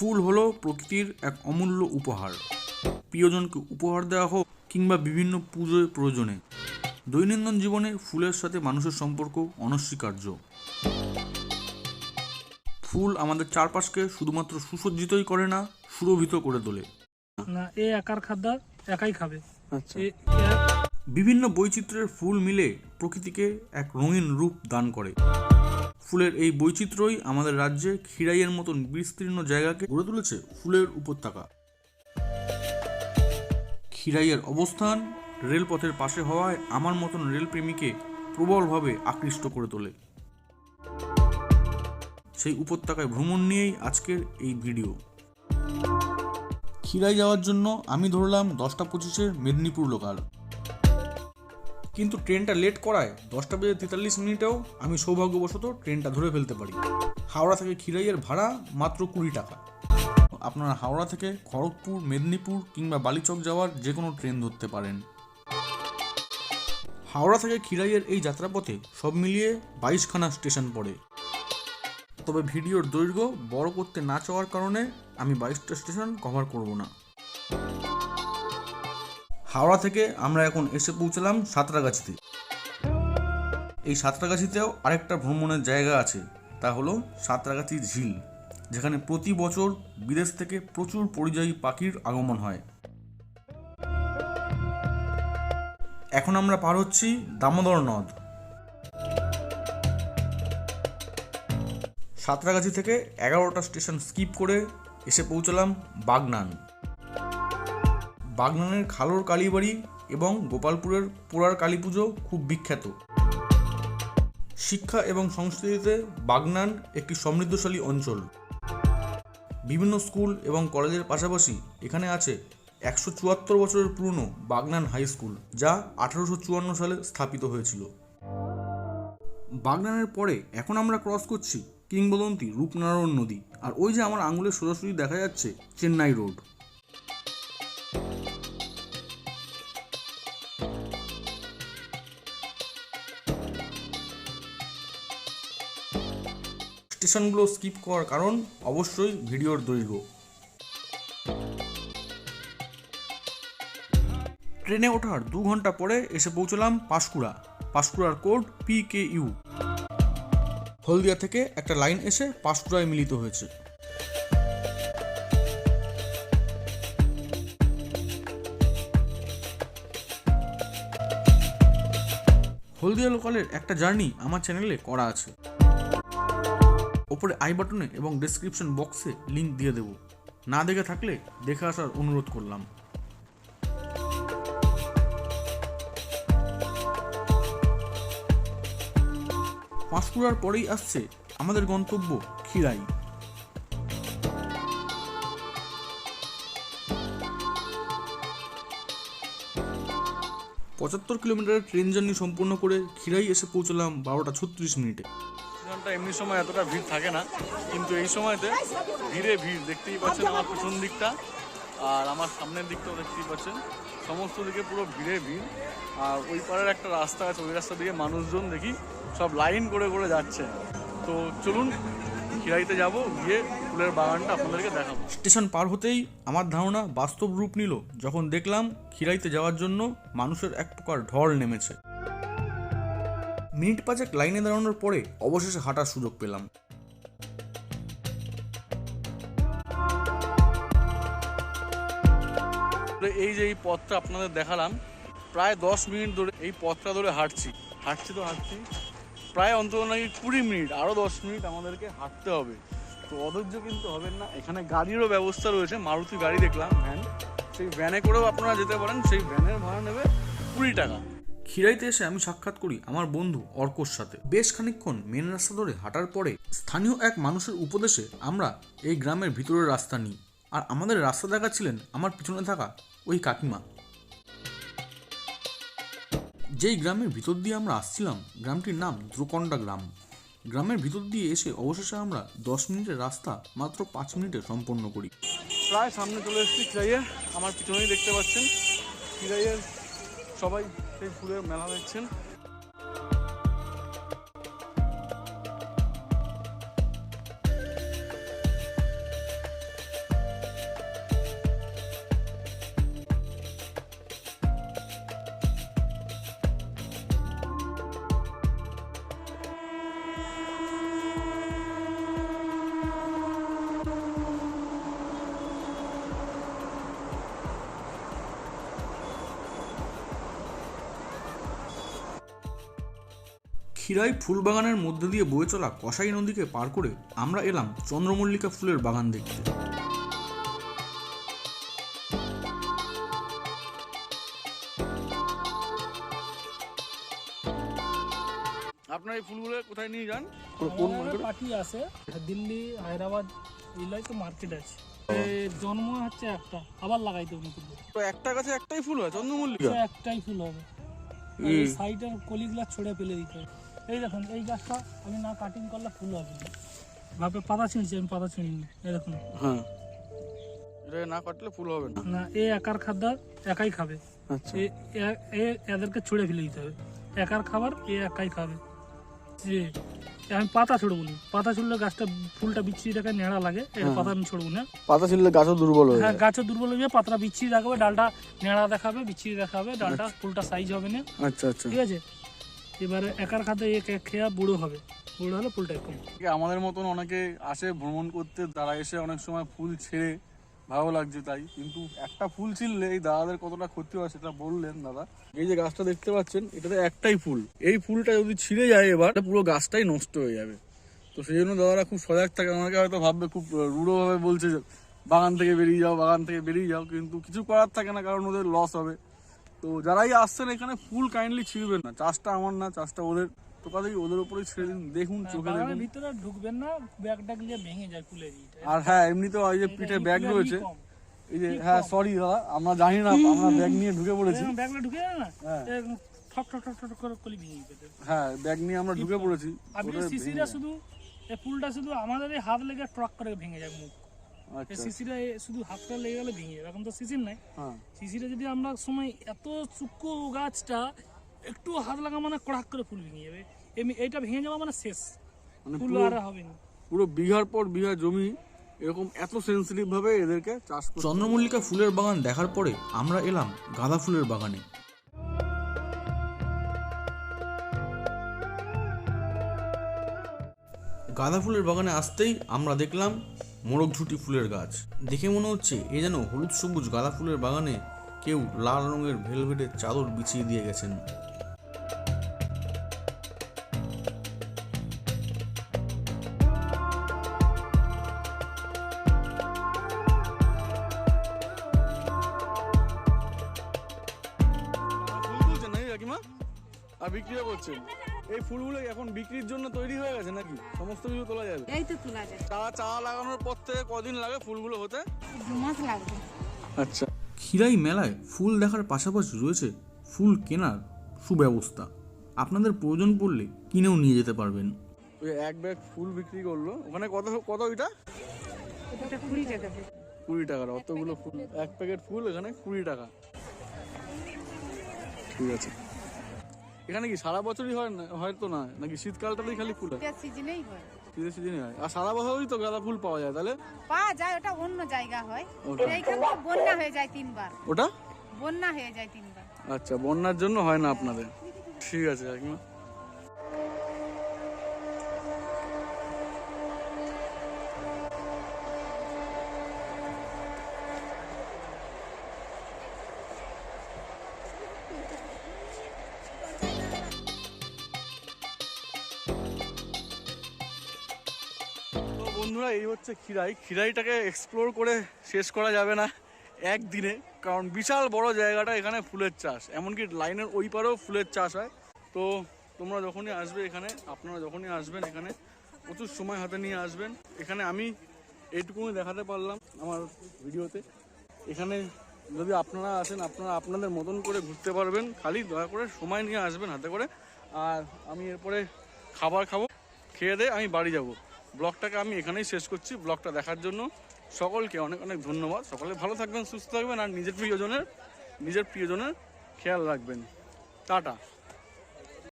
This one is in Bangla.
ফুল হলো প্রকৃতির এক অমূল্য উপহার। প্রিয়জনকে উপহার দেওয়া হোক কিংবা বিভিন্ন পুজোয় প্রয়োজনে। দৈনন্দিন জীবনে ফুলের সাথে মানুষের সম্পর্ক অনস্বীকার্য। ফুল আমাদের চারপাশকে শুধুমাত্র সুসজ্জিতই করে না সুরভিত করে তোলে। না এ একার খাদ্য একাই খাবে। আচ্ছা। বিভিন্ন বৈচিত্র্যের ফুল মিলে প্রকৃতিকে এক রঙিন রূপ দান করে। ফুলের এই বৈচিত্র্যই আমাদের রাজ্যে খিরাইয়ের মতন বিস্তীর্ণ জায়গাকে গড়ে তুলেছে ফুলের উপত্যকা। খিরাইয়ের অবস্থান রেলপথের পাশে হওয়ায় আমার মতন রেলপ্রেমীকে প্রবলভাবে আকৃষ্ট করে তোলে। সেই উপত্যকায় ভ্রমণ নিয়েই আজকের এই ভিডিও। খিরাই যাওয়ার জন্য আমি ধরলাম দশটা পঁচিশের মেদিনীপুর লোকাল। কিন্তু ট্রেনটা লেট করায় দশটা বেজে তেতাল্লিশ মিনিটেও আমি সৌভাগ্যবশত ট্রেনটা ধরে ফেলতে পারি। হাওড়া থেকে খিরাইয়ের ভাড়া মাত্র কুড়ি টাকা। আপনারা হাওড়া থেকে খড়গপুর, মেদিনীপুর কিংবা বালিচক যাওয়ার যে কোনো ট্রেন ধরতে পারেন। হাওড়া থেকে খিরাইয়ের এই যাত্রাপথে সব মিলিয়ে বাইশখানা স্টেশন পড়ে। তবে ভিডিওর দৈর্ঘ্য বড় করতে না চাওয়ার কারণে আমি বাইশটা স্টেশন কভার করব না। হাওড়া থেকে আমরা এখন এসে পৌঁছলাম সাঁতরাগাছিতে। এই সাঁতরাগাছিতেও আরেকটা ভ্রমণের জায়গা আছে, তা হলো সাঁতরাগাছি ঝিল, যেখানে প্রতি বছর বিদেশ থেকে প্রচুর পরিযায়ী পাখির আগমন হয়। এখন আমরা পার হচ্ছি দামোদর নদ। সাঁতরাগাছি থেকে এগারোটা স্টেশন স্কিপ করে এসে পৌঁছলাম বাগনান। বাগনানের খালোর কালীবাড়ি এবং গোপালপুরের পোড়ার কালী পুজো খুব বিখ্যাত। শিক্ষা এবং সংস্কৃতিতে বাগনান একটি সমৃদ্ধশালী অঞ্চল। বিভিন্ন স্কুল এবং কলেজের পাশাপাশি এখানে আছে একশো চুয়াত্তর বছরের পুরনো বাগনান হাই স্কুল, যা আঠারোশো চুয়ান্ন সালে স্থাপিত হয়েছিল। বাগনানের পরে এখন আমরা ক্রস করছি কিংবদন্তি রূপনারায়ণ নদী, আর ওই যে আমার আঙুলের সোজাসুজি দেখা যাচ্ছে চেন্নাই রোড। স্টেশনগুলো স্কিপ করার কারণ অবশ্যই ভিডিওর দৈর্ঘ্য। ট্রেনে ওঠার দু ঘণ্টা পরে এসে পৌঁছলাম Panskura. পাঁশকুড়ার code P K U Haldia থেকে একটা লাইন এসে পাঁশকুড়ায় মিলিত হয়েছে। হলদিয়া লোকালের একটা জার্নি আমার চ্যানেলে করা আছে। ওপরে আই বাটনে এবং ডেসক্রিপশন বক্সে লিংক দিয়ে দেব। না দেখে থাকলে দেখে আসার অনুরোধ করলাম। পাঁশকুড়ার পরেই আসছে আমাদের গন্তব্য খিরাই। পঁচাত্তর কিলোমিটারের ট্রেন জার্নি সম্পূর্ণ করে খিরাই এসে পৌঁছলাম বারোটা ছত্রিশ মিনিটে। ঘণ্টা এমনি সময় এতটা ভিড় থাকে না, কিন্তু এই সময়তে ভিড়ে ভিড়, দেখতেই পাচ্ছেন আমার পেছন দিকটা আর আমার সামনের দিকটাও দেখতেই পাচ্ছেন। সমস্ত দিকে পুরো ভিড়ে ভিড়। আর ওই পারের একটা রাস্তা আছে, ওই রাস্তা দিয়ে মানুষজন দেখি সব লাইন করে করে যাচ্ছে। তো চলুন খিরাইতে যাব, গিয়ে ফুলের বাগানটা আপনাদেরকে দেখাবো। স্টেশন পার হতেই আমার ধারণা বাস্তব রূপ নিল, যখন দেখলাম খিরাইতে যাওয়ার জন্য মানুষের এক প্রকার ঢল নেমেছে। মিনিট পাঁচেক লাইনে দাঁড়ানোর পরে অবশেষে হাঁটার সুযোগ পেলাম। এই যে এই পথটা আপনাদের দেখালাম, প্রায় দশ মিনিট ধরে এই পথটা ধরে হাঁটছি। হাঁটছি তো হাঁটছি। প্রায় অন্তত নাকি কুড়ি মিনিট আরও দশ মিনিট আমাদেরকে হাঁটতে হবে। তো অধৈর্য কিন্তু হবেন না। এখানে গাড়িরও ব্যবস্থা রয়েছে, মারুতি গাড়ি দেখলাম, ভ্যান। সেই ভ্যানে করেও আপনারা যেতে পারেন, সেই ভ্যানের ভাড়া নেবে কুড়ি টাকা। খিরাইতে এসে আমি সাক্ষাৎ করি আমার বন্ধু অর্কর সাথে। বেশ খানিকক্ষণ মেন রাস্তা ধরে হাঁটার পরে স্থানীয় এক মানুষের উপদেশে আমরা এই গ্রামের ভিতরের রাস্তা নিই আর আমাদের রাস্তা দেখাচ্ছিলেন আমার পিছনে থাকা ওই কাকিমা। যেই গ্রামের ভিতর দিয়ে আমরা আসছিলাম, গ্রামটির নাম দ্রুকন্ডা গ্রাম। গ্রামের ভিতর দিয়ে এসে অবশেষে আমরা দশ মিনিটের রাস্তা মাত্র পাঁচ মিনিটে সম্পন্ন করি। প্রায় সামনে চলে এসেছি খিরাইয়ের আমার পিছনেই দেখতে পাচ্ছেন। খিরাইয়ের সবাই সেই ফুলের মেলা দেখছেন। ক্ষীরাই ফুল বাগানের মধ্যে দিয়ে বয়ে চলা কসাই নদীকে পার করে আমরা এলাম চন্দ্রমল্লিকা ফুলের বাগান দেখতে। আপনার এই ফুলগুলো কোথায় নিয়ে যান? আমাদের পার্টি আছে দিল্লি হায়দ্রাবাদ এগুলাই তো মার্কেট আছে। জন্ম হচ্ছে একটা আবার লাগাইতে হবে নতুন তো একটা গাছে একটাই ফুল হয় চন্দ্রমল্লিকা? একটাই ফুল হবে। এই সাইডের কলিগুলা ছড়ে ফেলে দিতে হবে। এই দেখুন এই গাছটা আমি না কাটিং করলে ফুল হবে না। ভাবে পাতা ছিঁড়ছি আমি পাতা ছিঁড়িনি। এই দেখুন। হ্যাঁ। এটা না কাটলে ফুল হবে না। না এ একার খাদ্য একাই খাবে। আচ্ছা। এ- এদেরকে ছুঁড়ে ফেলে দিতে হবে। একার খাবার এ একাই খাবে। যে আমি পাতা ছড়বো না। পাতা ছুড়লে গাছটা ফুলটা বিচ্ছিরি রাখা নেড়া লাগে। এই পাতা আমি ছড়বো না। পাতা ছিললে গাছও দুর্বল হয়ে হ্যাঁ গাছও দুর্বল হয়ে যাবে পাতাটা বিচ্ছিরি রাখবে ডালটা নেড়া দেখাবে বিচ্ছিরি দেখাবে ডালটা ফুলটা সাইজ হবে না। আচ্ছা আচ্ছা। ঠিক আছে? এবারে একার খাতে এক এক খেয়া বুড়ো হবে। বুড়ো হলে ফুলটা কম। আমাদের মতন অনেকে আসে ভ্রমণ করতে, তারা এসে অনেক সময় ফুল ছেড়ে ভালো লাগছে তাই। কিন্তু একটা ফুল ছিললে এই দাদাদের কতটা ক্ষতি হয় সেটা বললেন দাদা। এই যে গাছটা দেখতে পাচ্ছেন, এটাতে একটাই ফুল। এই ফুলটা যদি ছিঁড়ে যায় এবার পুরো গাছটাই নষ্ট হয়ে যাবে। তো সেই জন্য দাদারা খুব সজাগ থাকে। আমাকে হয়তো ভাববে, খুব রূঢ়ভাবে বলছে বাগান থেকে বেরিয়ে যাও, বাগান থেকে বেরিয়ে যাও। কিন্তু কিছু করার থাকে না, কারণ ওদের লস হবে। তো যারাই আসছেন এখানে ফুল কাইন্ডলি ছিঁড়বেন না। চাষটা আমার না চাষটা ওদের। তো কাজেই ওদের উপরেই ছেড়ে দিন। দেখুন চোখে দেখুন। ভিতরে ঢুকবেন না ব্যাগটা গিয়ে ভেঙে যায় ফুলের আর হ্যাঁ এমনিতেও ওই যে পিঠে ব্যাগ রয়েছে। এই যে হ্যাঁ সরি দাদা আমরা জানি না আমরা ব্যাগ নিয়ে ঢুকে পড়েছি। ব্যাগটা ঢুকে না? হ্যাঁ। ঠক ঠক ঠক ঠক করে কলি ভেঙে যেতে হ্যাঁ ব্যাগ নিয়ে আমরা ঢুকে পড়েছি। আপনি শুধু এই শুধু আমাদের হাত লেগে ট্রাক করে ভেঙে যায় মুখ। এই আচ্ছা শুধু হাতটা লেগে গেলে ভেঙে যাবে এখন তো শিশির নাই। হ্যাঁ। শিশিরে যদি আমরা সময় এত চুক্কু গাছটা একটু হাত লাগা মানে কড়াক করে ফুল ভেঙে যাবে। এমনি এইটা ভেঙে যাওয়া মানে শেষ। মানে ফুল পুরো আর হবে না পুরো বিঘার পর বিঘা জমি এরকম এত সেন্সিটিভ ভাবে এদেরকে চাষ করতে চন্দ্রমল্লিকা ফুলের বাগান দেখার পরে আমরা এলাম গাঁদা ফুলের বাগানে। গাঁদা ফুলের বাগানে আসতেই আমরা দেখলাম মোরগঝুটি ফুলের গাছ। দেখে মনে হচ্ছে এ যেন হলুদ সবুজ গাঁদা ফুলের বাগানে কেউ লাল রঙের ভেলভেটের চাদর বিছিয়ে দিয়ে গেছেন। আর বিক্রিও করছেন? এই ফুলগুলো এখন বিক্রির জন্য তৈরি হয়ে গেছে নাকি? সমস্ত কিছু তোলা যাবে? এই তো তোলা যায় চা চা লাগানোর পর থেকে কদিন লাগে ফুলগুলো হতে? দু মাস লাগবে। আচ্ছা। ক্ষীরাই মেলায় ফুল দেখার পাশাপাশি রয়েছে ফুল কেনার সুব্যবস্থা। আপনাদের প্রয়োজন পড়লে কিনেও নিয়ে যেতে পারবেন। ওই এক ব্যাগ ফুল বিক্রি করল। ওখানে কত কত এটা? কুড়ি টাকা কুড়ি টাকার অতগুলো ফুল এক প্যাকেট ফুল এখানে কুড়ি টাকা। ঠিক আছে। এখানে কি সারা বছরই হয় না হয়তো না? নাকি শীতকালটাতেই খালি ফুল হয়? সিজনেই হয়। শীতের সিজনে হয়। আর সারা বছরই তো গাঁদা ফুল পাওয়া যায় তাহলে? পাওয়া যায় ওটা অন্য জায়গা হয়। এইখানে বন্যা হয়ে যায় তিনবার। ওটা? বন্যা হয়ে যায় তিনবার। আচ্ছা বন্যার জন্য হয় না আপনাদের। ঠিক আছে কাকিমা। বন্ধুরা, এই হচ্ছে খিরাই। খিরাইটাকে এক্সপ্লোর করে শেষ করা যাবে না একদিনে, কারণ বিশাল বড় জায়গাটা এখানে ফুলের চাষ। এমনকি লাইনের ওই পারেও ফুলের চাষ হয়। তো তোমরা যখনই আসবে এখানে, আপনারা যখনই আসবেন এখানে, প্রচুর সময় হাতে নিয়ে আসবেন। এখানে আমি এইটুকুনি দেখাতে পারলাম আমার ভিডিওতে। এখানে যদি আপনারা আসেন, আপনারা আপনাদের মতন করে ঘুরতে পারবেন। খালি দয়া করে সময় নিয়ে আসবেন হাতে করে। আর আমি এরপরে খাবার খাব, খেয়ে দিয়ে আমি বাড়ি যাব। ব্লগটাকে আমি এখানেই শেষ করছি। ব্লগটা দেখার জন্য সকলকে অনেক অনেক ধন্যবাদ। সকলে ভালো থাকবেন, সুস্থ থাকবেন, আর নিজের প্রিয়জনের নিজের প্রিয়জনের খেয়াল রাখবেন। টাটা।